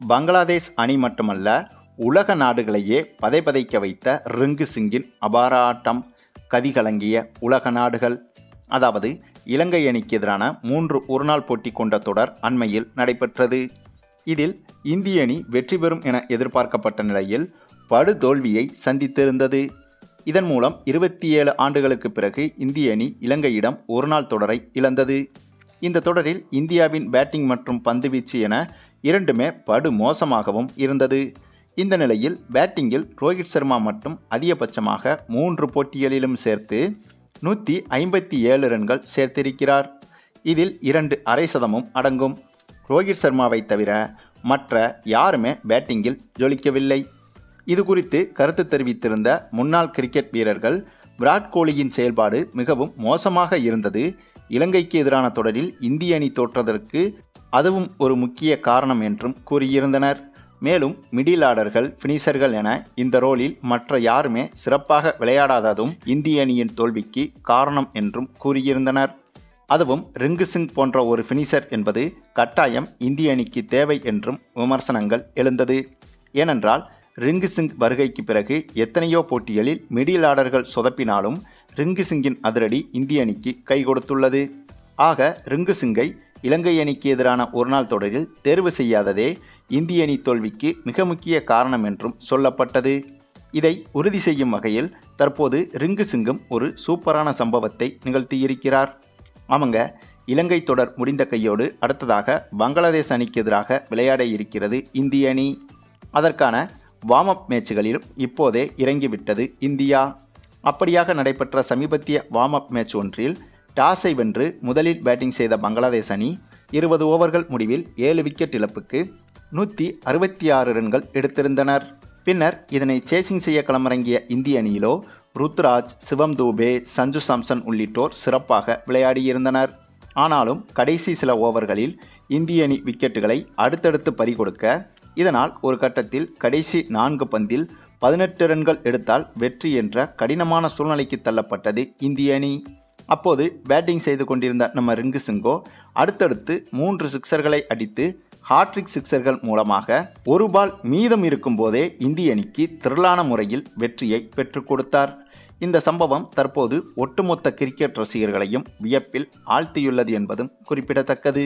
பங்களாதேஷ் அணி மட்டுமல்ல உலக நாடுகளையே பதைபதைக்க வைத்த ரிங்கு சிங்கின் அபார ஆட்டம் கதிகலங்கிய உலக நாடுகள். அதாவது இலங்கை அணிக்கு எதிரான மூன்று ஒருநாள் போட்டி கொண்ட தொடர் அண்மையில் நடைபெற்றது. இதில் இந்திய அணி வெற்றி பெறும் என எதிர்பார்க்கப்பட்ட நிலையில் படுதோல்வியை சந்தித்திருந்தது. இதன் மூலம் இருபத்தி ஏழு ஆண்டுகளுக்கு பிறகு இந்திய அணி இலங்கையிடம் ஒருநாள் தொடரை இழந்தது. இந்த தொடரில் இந்தியாவின் பேட்டிங் மற்றும் பந்துவீச்சு என இரண்டுமே படு மோசமாகவும் இருந்தது. இந்த நிலையில் பேட்டிங்கில் ரோஹித் சர்மா மட்டும் அதிகபட்சமாக மூன்று போட்டிகளிலும் சேர்த்து நூற்றி ஐம்பத்தி ஏழு ரன்கள் சேர்த்திருக்கிறார். இதில் இரண்டு அரை சதமும் அடங்கும். ரோஹித் சர்மாவை தவிர மற்ற யாருமே பேட்டிங்கில் ஜொலிக்கவில்லை. இது குறித்து கருத்து தெரிவித்திருந்த முன்னாள் கிரிக்கெட் வீரர்கள் விராட் கோலியின் செயல்பாடு மிகவும் மோசமாக இருந்தது. இலங்கைக்கு எதிரான தொடரில் இந்திய அணி தோற்றதற்கு அதுவும் ஒரு முக்கிய காரணம் என்றும் கூறியிருந்தனர். மேலும் மிடில் ஆர்டர்கள் ஃபினிஷர்கள் என இந்த ரோலில் மற்ற யாருமே சிறப்பாக விளையாடாததும் இந்திய அணியின் தோல்விக்கு காரணம் என்றும் கூறியிருந்தனர். அதுவும் ரிங்கு சிங் போன்ற ஒரு ஃபினிஷர் என்பது கட்டாயம் இந்திய அணிக்கு தேவை என்றும் விமர்சனங்கள் எழுந்தது. ஏனென்றால் ரிங்கு சிங் வருகைக்கு பிறகு எத்தனையோ போட்டிகளில் மிடில் ஆர்டர்கள் சொதப்பினாலும் ரிங்கு சிங்கின் அதிரடி இந்திய அணிக்கு கை கொடுத்துள்ளது. ஆக ரிங்கு சிங்கை இலங்கை அணிக்கு எதிரான ஒருநாள் தொடரில் தேர்வு செய்யாததே இந்திய அணி தோல்விக்கு மிக முக்கிய காரணம் என்றும் சொல்லப்பட்டது. இதை உறுதி செய்யும் வகையில் தற்போது ரிங்கு சிங்கும் ஒரு சூப்பரான சம்பவத்தை நிகழ்த்தியிருக்கிறார். அவங்க இலங்கை தொடர் முடிந்த கையோடு அடுத்ததாக பங்களாதேஷ் அணிக்கு எதிராக விளையாட இருக்கிறது இந்திய அணி. அதற்கான வார்ம் அப் மேட்சுகளிலும் இப்போதே இறங்கிவிட்டது இந்தியா. அப்படியாக நடைபெற்ற சமீபத்திய வார்ம் அப் மேட்ச் ஒன்றில் டாஸை வென்று முதலில் பேட்டிங் செய்த பங்களாதேஷ் அணி இருபது ஓவர்கள் முடிவில் ஏழு விக்கெட் இழப்புக்கு நூற்றி அறுபத்தி ஆறு ரன்கள் எடுத்திருந்தனர். பின்னர் இதனை சேசிங் செய்ய களமிறங்கிய இந்திய அணியிலோ ருத்ராஜ் சிவம் தூபே சஞ்சு சாம்சன் உள்ளிட்டோர் சிறப்பாக விளையாடியிருந்தனர். ஆனாலும் கடைசி சில ஓவர்களில் இந்திய அணி விக்கெட்டுகளை அடுத்தடுத்து பறிகொடுக்க இதனால் ஒரு கட்டத்தில் கடைசி நான்கு பந்தில் பதினெட்டு ரன்கள் எடுத்தால் வெற்றி என்ற கடினமான சூழ்நிலைக்கு தள்ளப்பட்டது இந்திய அணி. அப்போது பேட்டிங் செய்து கொண்டிருந்த நம்ம ரிங்கு சிங்கோ அடுத்தடுத்து மூன்று சிக்சர்களை அடித்து ஹாட்ரிக் சிக்சர்கள் மூலமாக ஒரு பால் மீதம் இருக்கும்போதே இந்திய அணிக்கு திரளான முறையில் வெற்றியை பெற்றுக் கொடுத்தார். இந்த சம்பவம் தற்போது ஒட்டுமொத்த கிரிக்கெட் ரசிகர்களையும் வியப்பில் ஆழ்த்தியுள்ளது என்பதும் குறிப்பிடத்தக்கது.